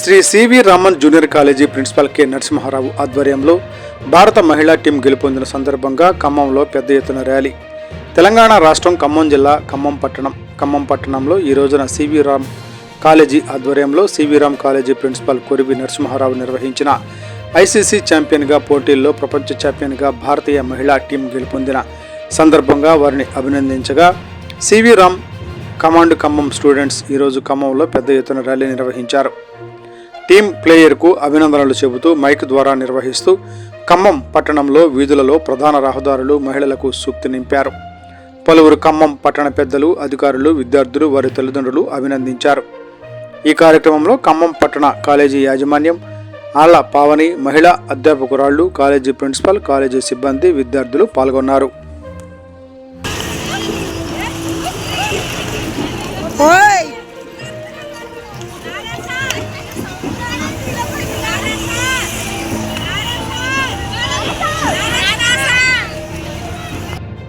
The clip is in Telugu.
Sri C V Raman junior college principal K Narasimharao ఆధ్వర్యంలో భారత మహిళా టీం గెలుపొందిన సందర్భంగా ఖమ్మంలో పెద్ద ఎత్తున ర్యాలీ. తెలంగాణ రాష్ట్రం ఖమ్మం జిల్లా ఖమ్మం పట్టణం ఖమ్మం పట్టణంలో ఈ రోజున సివి రామ్ కాలేజీ ఆధ్వర్యంలో C V Ram college principal Korivi Narasimharao నిర్వహించిన ఐసీసీ ఛాంపియన్గా పోటీల్లో ప్రపంచ ఛాంపియన్గా భారతీయ మహిళా టీం గెలుపొందిన సందర్భంగా వారిని అభినందించగా C V Ram command Khammam students ఈరోజు ఖమ్మంలో పెద్ద ఎత్తున ర్యాలీ నిర్వహించారు. టీం ప్లేయర్కు అభినందనలు చెబుతూ మైక్ ద్వారా నిర్వహిస్తూ ఖమ్మం పట్టణంలో వీధులలో ప్రధాన రహదారులు మహిళలకు సూక్తి నింపారు. పలువురు ఖమ్మం పట్టణ పెద్దలు అధికారులు విద్యార్థులు వారి తల్లిదండ్రులు అభినందించారు. ఈ కార్యక్రమంలో ఖమ్మం పట్టణ కాలేజీ యాజమాన్యం ఆళ్ళ పావని మహిళా అధ్యాపకురాళ్ళు కాలేజీ ప్రిన్సిపల్ కాలేజీ సిబ్బంది విద్యార్థులు పాల్గొన్నారు.